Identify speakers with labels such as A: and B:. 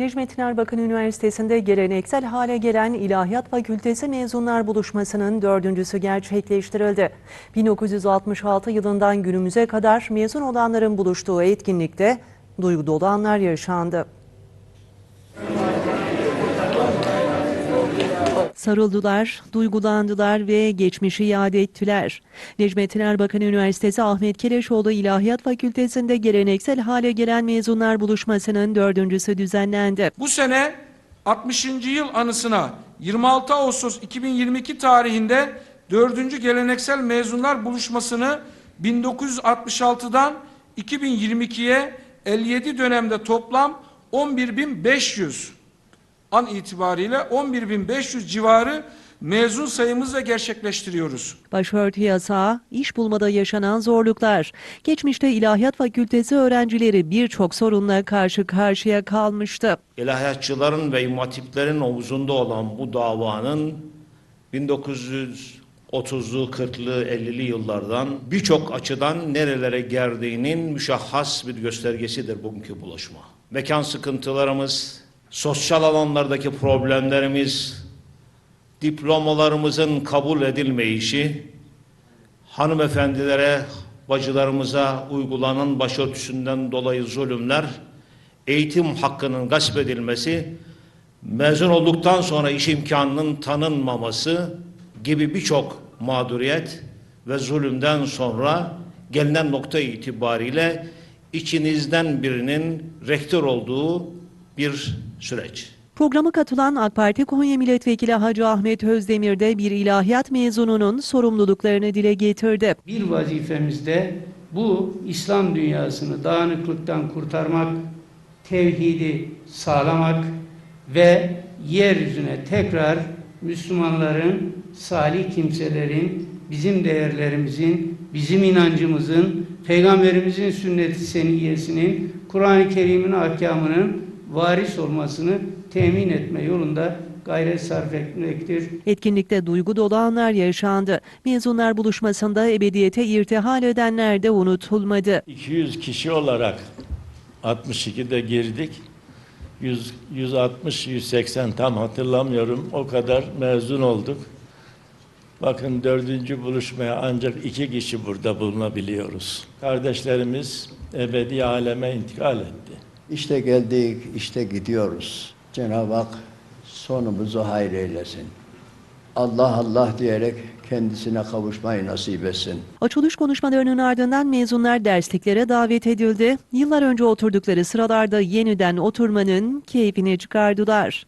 A: Necmettin Erbakan Üniversitesi'nde geleneksel hale gelen İlahiyat Fakültesi mezunlar buluşmasının dördüncüsü gerçekleştirildi. 1966 yılından günümüze kadar mezun olanların buluştuğu etkinlikte duygu dolu anlar yaşandı. Sarıldılar, duygulandılar ve geçmişi yad ettiler. Necmettin Erbakan Üniversitesi Ahmet Keleşoğlu İlahiyat Fakültesi'nde geleneksel hale gelen mezunlar buluşmasının dördüncüsü düzenlendi.
B: Bu sene 60. yıl anısına 26 Ağustos 2022 tarihinde 4. geleneksel mezunlar buluşmasını 1966'dan 2022'ye 57 dönemde toplam 11.500 an itibariyle 11.500 civarı mezun sayımızla gerçekleştiriyoruz.
A: Başörtü yasağı, iş bulmada yaşanan zorluklar. Geçmişte İlahiyat Fakültesi öğrencileri birçok sorunla karşı karşıya kalmıştı.
C: İlahiyatçıların ve imam hatiplerin omuzunda olan bu davanın 1930'lu, 40'lı, 50'li yıllardan birçok açıdan nerelere geldiğinin müşahhas bir göstergesidir bugünkü buluşma. Mekan sıkıntılarımız, sosyal alanlardaki problemlerimiz, diplomalarımızın kabul edilmeyişi, hanımefendilere, bacılarımıza uygulanan başörtüsünden dolayı zulümler, eğitim hakkının gasp edilmesi, mezun olduktan sonra iş imkanının tanınmaması gibi birçok mağduriyet ve zulümden sonra gelinen nokta itibariyle içinizden birinin rektör olduğu bir süreç.
A: Programa katılan AK Parti Konya Milletvekili Hacı Ahmet Özdemir de bir ilahiyat mezununun sorumluluklarını dile getirdi.
D: Bir vazifemizde bu İslam dünyasını dağınıklıktan kurtarmak, tevhidi sağlamak ve yeryüzüne tekrar Müslümanların, salih kimselerin, bizim değerlerimizin, bizim inancımızın, Peygamberimizin sünnet-i seniyyesinin, Kur'an-ı Kerim'in ahkamının varis olmasını temin etme yolunda gayret sarf etmektir.
A: Etkinlikte duygu dolu anlar yaşandı. Mezunlar buluşmasında ebediyete irtihal edenler de unutulmadı.
E: 200 kişi olarak 62'de girdik. 100, 160, 180 tam hatırlamıyorum. O kadar mezun olduk. Bakın dördüncü buluşmaya ancak iki kişi burada bulunabiliyoruz. Kardeşlerimiz ebedi aleme intikal etti.
F: İşte geldik, işte gidiyoruz. Cenab-ı Hak sonumuzu hayır eylesin. Allah Allah diyerek kendisine kavuşmayı nasip etsin.
A: Açılış konuşmalarının ardından mezunlar dersliklere davet edildi. Yıllar önce oturdukları sıralarda yeniden oturmanın keyfini çıkardılar.